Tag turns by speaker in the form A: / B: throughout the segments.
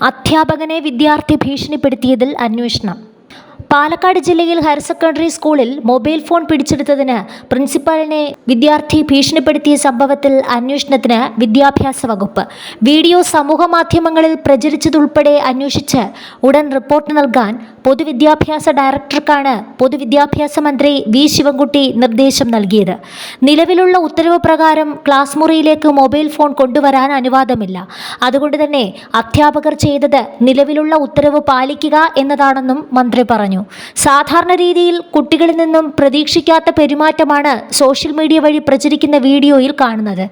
A: അധ്യാപകനെ വിദ്യാർത്ഥി ഭീഷണിപ്പെടുത്തിയതിൽ അന്വേഷണം. പാലക്കാട് ജില്ലയിൽ ഹയർ സെക്കൻഡറി സ്കൂളിൽ മൊബൈൽ ഫോൺ പിടിച്ചെടുത്തതിന് പ്രിൻസിപ്പാളിനെ വിദ്യാർത്ഥി ഭീഷണിപ്പെടുത്തിയ സംഭവത്തിൽ അന്വേഷണത്തിന് വിദ്യാഭ്യാസ വകുപ്പ്. വീഡിയോ സമൂഹ മാധ്യമങ്ങളിൽ പ്രചരിച്ചതുൾപ്പെടെ അന്വേഷിച്ച് ഉടൻ റിപ്പോർട്ട് നൽകാൻ പൊതുവിദ്യാഭ്യാസ ഡയറക്ടർക്കാണ് പൊതുവിദ്യാഭ്യാസ മന്ത്രി വി. ശിവൻകുട്ടി നിർദ്ദേശം നൽകിയത്. നിലവിലുള്ള ഉത്തരവ് പ്രകാരം ക്ലാസ് മുറിയിലേക്ക് മൊബൈൽ ഫോൺ കൊണ്ടുവരാൻ അനുവാദമില്ല. അതുകൊണ്ട് തന്നെ അധ്യാപകർ ചെയ്തത് നിലവിലുള്ള ഉത്തരവ് പാലിക്കുക എന്നതാണെന്നും മന്ത്രി പറഞ്ഞു. സാധാരണ രീതിയിൽ കുട്ടികളിൽ നിന്നും പ്രതീക്ഷിക്കാത്ത പെരുമാറ്റമാണ് സോഷ്യൽ മീഡിയ വഴി പ്രചരിക്കുന്ന വീഡിയോയിൽ കാണുന്നത്.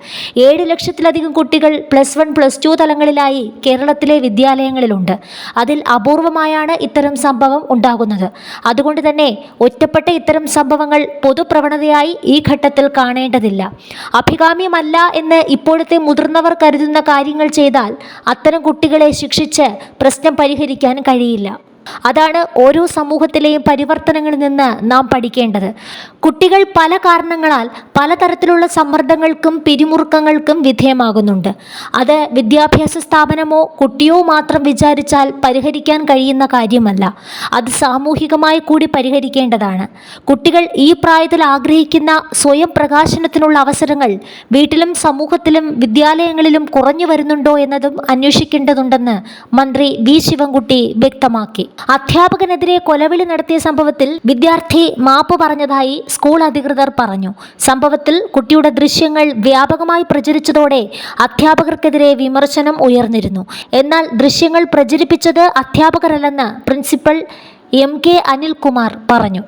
A: ഏഴ് ലക്ഷത്തിലധികം കുട്ടികൾ പ്ലസ് വൺ പ്ലസ് ടു തലങ്ങളിലായി കേരളത്തിലെ വിദ്യാലയങ്ങളിലുണ്ട്. അതിൽ അപൂർവമായാണ് ഇത്തരം സംഭവം ഉണ്ടാകുന്നത്. അതുകൊണ്ട് തന്നെ ഒറ്റപ്പെട്ട ഇത്തരം സംഭവങ്ങൾ പൊതുപ്രവണതയായി ഈ ഘട്ടത്തിൽ കാണേണ്ടതില്ല. അഭികാമ്യമല്ല എന്ന് ഇപ്പോഴത്തെ മുതിർന്നവർ കരുതുന്ന കാര്യങ്ങൾ ചെയ്താൽ അത്തരം കുട്ടികളെ ശിക്ഷിച്ച് പ്രശ്നം പരിഹരിക്കാൻ കഴിയില്ല. അതാണ് ഓരോ സമൂഹത്തിലെയും പരിവർത്തനങ്ങളിൽ നിന്ന് നാം പഠിക്കേണ്ടത്. കുട്ടികൾ പല കാരണങ്ങളാൽ പലതരത്തിലുള്ള സമ്മർദ്ദങ്ങൾക്കും പിരിമുറുക്കങ്ങൾക്കും വിധേയമാകുന്നുണ്ട്. അത് വിദ്യാഭ്യാസ സ്ഥാപനമോ കുട്ടിയോ മാത്രം വിചാരിച്ചാൽ പരിഹരിക്കാൻ കഴിയുന്ന കാര്യമല്ല. അത് സാമൂഹികമായി കൂടി പരിഹരിക്കേണ്ടതാണ്. കുട്ടികൾ ഈ പ്രായത്തിൽ ആഗ്രഹിക്കുന്ന സ്വയം പ്രകാശനത്തിനുള്ള അവസരങ്ങൾ വീട്ടിലും സമൂഹത്തിലും വിദ്യാലയങ്ങളിലും കുറഞ്ഞു വരുന്നുണ്ടോ എന്നതും അന്വേഷിക്കേണ്ടതുണ്ടെന്ന് മന്ത്രി വി. ശിവൻകുട്ടി വ്യക്തമാക്കി. അധ്യാപകനെതിരെ കൊലവിളി നടത്തിയ സംഭവത്തിൽ വിദ്യാർത്ഥി മാപ്പ് പറഞ്ഞതായി സ്കൂൾ അധികൃതർ പറഞ്ഞു. സംഭവത്തിൽ കുട്ടിയുടെ ദൃശ്യങ്ങൾ വ്യാപകമായി പ്രചരിച്ചതോടെ അധ്യാപകർക്കെതിരെ വിമർശനം ഉയർന്നിരുന്നു. എന്നാൽ ദൃശ്യങ്ങൾ പ്രചരിപ്പിച്ചത് അധ്യാപകരല്ലെന്ന് പ്രിൻസിപ്പൽ എം കെ അനിൽകുമാർ പറഞ്ഞു.